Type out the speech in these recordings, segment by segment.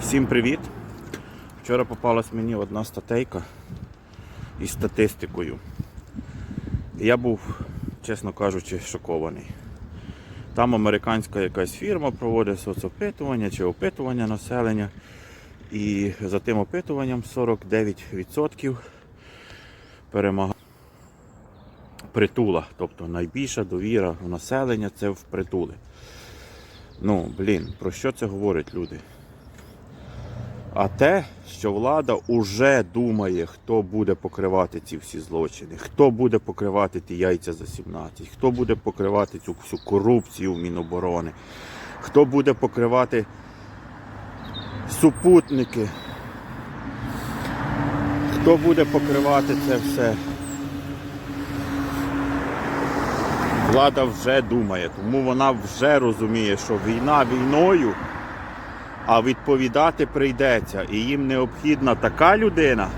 Всім привіт! Вчора попалась мені одна статейка із статистикою. Я був, чесно кажучи, шокований. Там американська якась фірма проводить соцопитування чи опитування населення. І за тим опитуванням 49% перемагає притула. Тобто найбільша довіра у населення це в притули. Ну, блін, про що це говорять люди? А те, що влада уже думає, хто буде покривати ці всі злочини, хто буде покривати ті яйця за 17, хто буде покривати цю всю корупцію в Міноборони, хто буде покривати супутники, хто буде покривати це все. Влада вже думає, тому вона вже розуміє, що війна війною. А відповідати прийдеться. І їм необхідна така людина,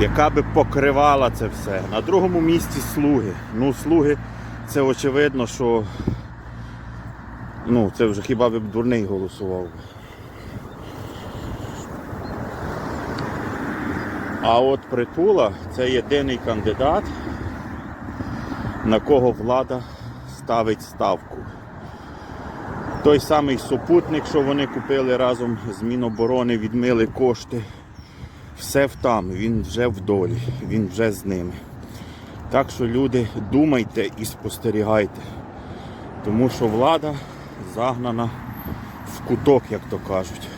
яка би покривала це все. На другому місці слуги. Ну, слуги, це очевидно, що ну, це вже хіба б дурний голосував. А от притула це єдиний кандидат, на кого влада ставить ставку. Той самий супутник, що вони купили разом з Міноборони, відмили кошти. Все в там, він вже в долі, він вже з ними. Так що люди, думайте і спостерігайте. Тому що влада загнана в куток, як то кажуть.